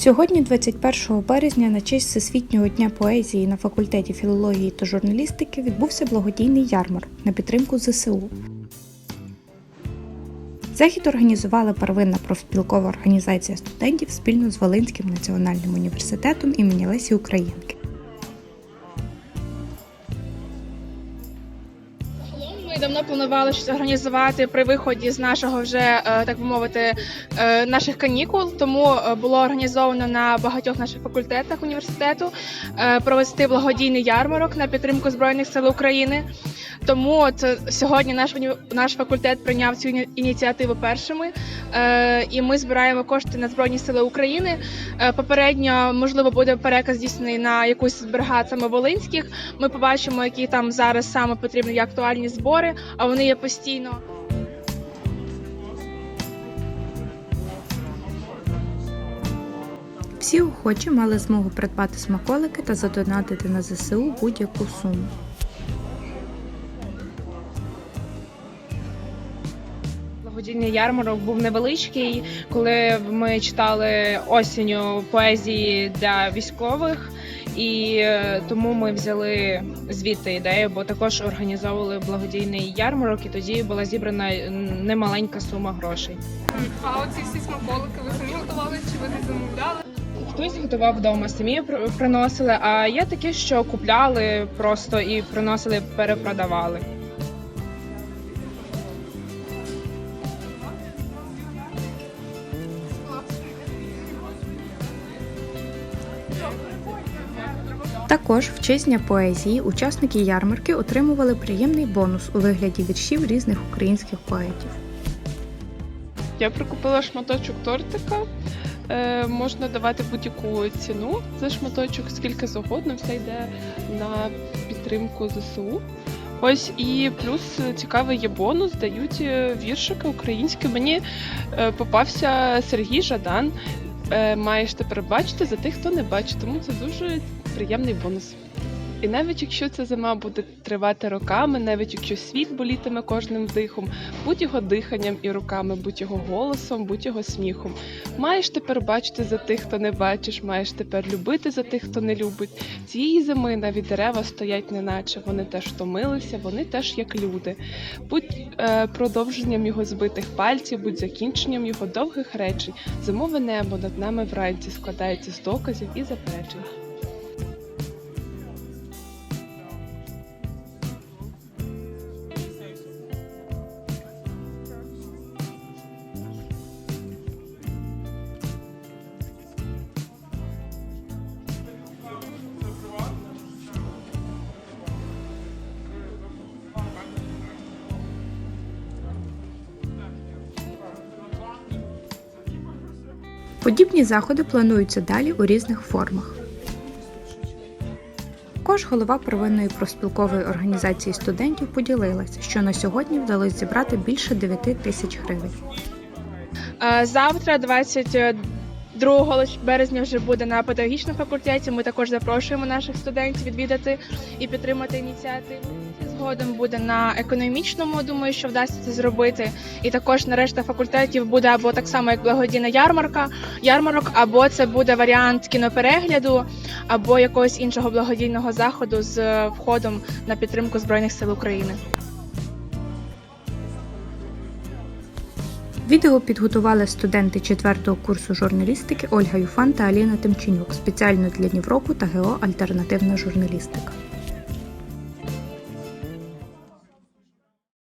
Сьогодні, 21 березня, на честь Всесвітнього дня поезії на факультеті філології та журналістики відбувся благодійний ярмар на підтримку ЗСУ. Захід організувала первинна профспілкова організація студентів спільно з Волинським національним університетом імені Лесі Українки. Давно планували щось організувати при виході з нашого вже е, так би мовити е, наших канікул. Тому е, було організовано на багатьох наших факультетах університету провести благодійний ярмарок на підтримку збройних сил України. Тому от е, сьогодні наш наш факультет прийняв цю ініціативу першими, е, і ми збираємо кошти на збройні сили України. Е, Попередньо можливо буде переказ здійснений на якусь бригад саме волинських. Ми побачимо, які там зараз саме потрібні є актуальні збори, а вони є постійно. Всі охочі мали змогу придбати смаколики та задонатити на ЗСУ будь-яку суму. Благодійний ярмарок був невеличкий, коли ми читали осінню поезії для військових, і е, тому ми взяли звідти ідею, бо також організовували благодійний ярмарок, і тоді була зібрана немаленька сума грошей. А оці всі смаколики ви самі готували чи ви не замовляли? Хтось готував вдома, самі приносили. А є такі, що купляли просто і приносили, перепродавали. Також в честь Дня поезії учасники ярмарки отримували приємний бонус у вигляді віршів різних українських поетів. Я прикупила шматочок тортика. Е, можна давати будь-яку ціну за шматочок, скільки завгодно, все йде на підтримку ЗСУ. Ось і плюс цікавий є бонус, дають е, віршики українські. Мені е, попався Сергій Жадан. Е, маєш тепер бачити за тих, хто не бачить, тому це дуже приємний бонус. І навіть якщо ця зима буде тривати роками, навіть якщо світ болітиме кожним вдихом, будь його диханням і руками, будь його голосом, будь його сміхом. Маєш тепер бачити за тих, хто не бачиш, маєш тепер любити за тих, хто не любить. Цієї зими навіть дерева стоять неначе. Вони теж втомилися, вони теж як люди. Будь е, продовженням його збитих пальців, будь закінченням його довгих речей. Зимове небо над нами вранці складається з доказів і заперечень. Подібні заходи плануються далі у різних формах. Також голова первинної профспілкової організації студентів поділилася, що на сьогодні вдалося зібрати більше 9 тисяч гривень. Е, Завтра, 22 лиш- березня, вже буде на педагогічному факультеті. Ми також запрошуємо наших студентів відвідати і підтримати ініціативу. Згодом буде на економічному. Думаю, що вдасться це зробити. І також на решта факультетів буде або так само як благодійна ярмарка, ярмарок, або це буде варіант кіноперегляду, або якогось іншого благодійного заходу з е, входом на підтримку збройних сил України. Відео підготували студенти 4 курсу журналістики Ольга Юфан та Аліна Тимченюк спеціально для Нівроку та ГО Альтернативна журналістика.